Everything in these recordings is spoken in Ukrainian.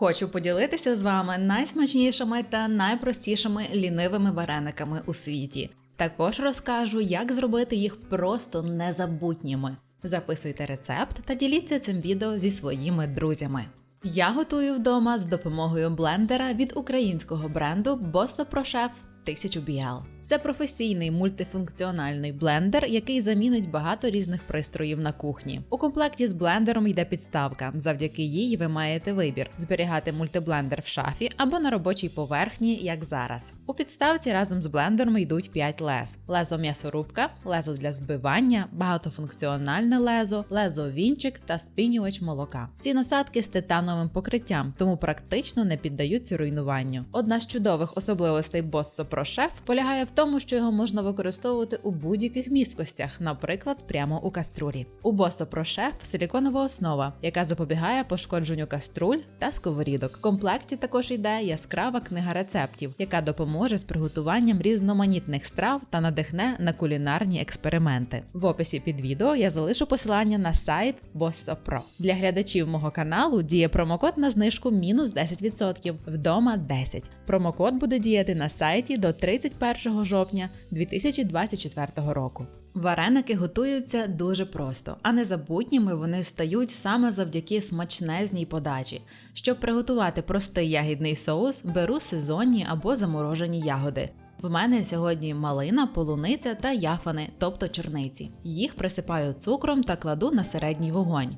Хочу поділитися з вами найсмачнішими та найпростішими лінивими варениками у світі. Також розкажу, як зробити їх просто незабутніми. Записуйте рецепт та діліться цим відео зі своїми друзями. Я готую вдома з допомогою блендера від українського бренду Bosso Pro Chef 1000 BL. Це професійний мультифункціональний блендер, який замінить багато різних пристроїв на кухні. У комплекті з блендером йде підставка. Завдяки їй ви маєте вибір: зберігати мультиблендер в шафі або на робочій поверхні, як зараз. У підставці разом з блендером йдуть 5 лез: лезо м'ясорубка, лезо для збивання, багатофункціональне лезо, лезо вінчик та спінювач молока. Всі насадки з титановим покриттям, тому практично не піддаються руйнуванню. Одна з чудових особливостей Bosso Pro Chef полягає в тому, що його можна використовувати у будь-яких місткостях, наприклад, прямо у каструлі. У Bosso Pro Chef силіконова основа, яка запобігає пошкодженню каструль та сковорідок. В комплекті також йде яскрава книга рецептів, яка допоможе з приготуванням різноманітних страв та надихне на кулінарні експерименти. В описі під відео я залишу посилання на сайт Bosso Pro. Для глядачів мого каналу діє промокод на знижку мінус 10%, вдома 10. Промокод буде діяти на сайті до 31 жовтня 2024 року. Вареники готуються дуже просто, а незабутніми вони стають саме завдяки смачнезній подачі. Щоб приготувати простий ягідний соус, беру сезонні або заморожені ягоди. В мене сьогодні малина, полуниця та яфани, тобто чорниці. Їх присипаю цукром та кладу на середній вогонь.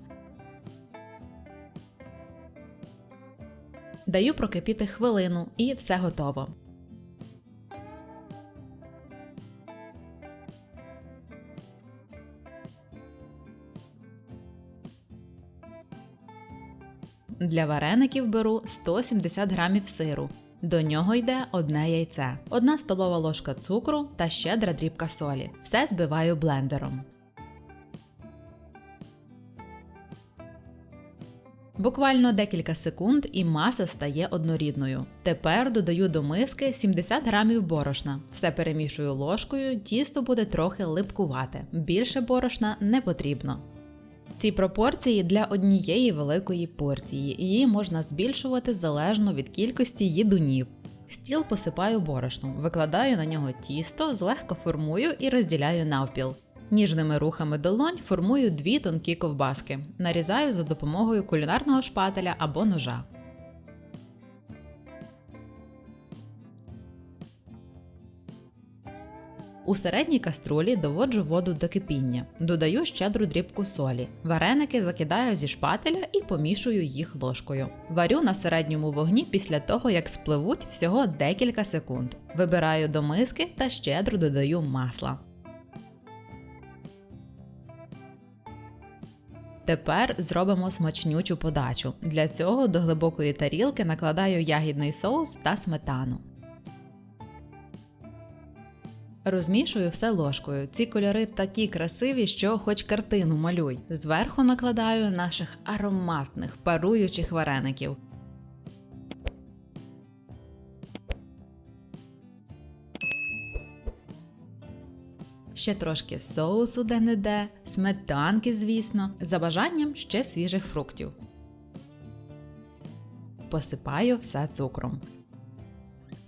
Даю прокипіти хвилину і все готово. Для вареників беру 170 грамів сиру. До нього йде одне яйце, одна столова ложка цукру та щедра дрібка солі. Все збиваю блендером. Буквально декілька секунд і маса стає однорідною. Тепер додаю до миски 70 грамів борошна. Все перемішую ложкою, тісто буде трохи липкувати. Більше борошна не потрібно. Ці пропорції для однієї великої порції, її можна збільшувати залежно від кількості їдунів. Стіл посипаю борошном, викладаю на нього тісто, злегка формую і розділяю навпіл. Ніжними рухами долонь формую дві тонкі ковбаски, нарізаю за допомогою кулінарного шпателя або ножа. У середній каструлі доводжу воду до кипіння, додаю щедру дрібку солі. Вареники закидаю зі шпателя і помішую їх ложкою. Варю на середньому вогні після того, як спливуть всього декілька секунд. Вибираю до миски та щедро додаю масла. Тепер зробимо смачнючу подачу. Для цього до глибокої тарілки накладаю ягідний соус та сметану. Розмішую все ложкою. Ці кольори такі красиві, що хоч картину малюй. Зверху накладаю наших ароматних паруючих вареників. Ще трошки соусу де-не-де, сметанки, звісно, за бажанням ще свіжих фруктів. Посипаю все цукром.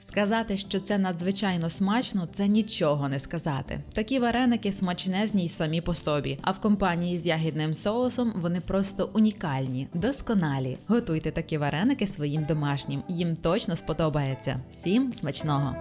Сказати, що це надзвичайно смачно, це нічого не сказати. Такі вареники смачнезні й самі по собі, а в компанії з ягідним соусом вони просто унікальні, досконалі. Готуйте такі вареники своїм домашнім, їм точно сподобається. Всім смачного!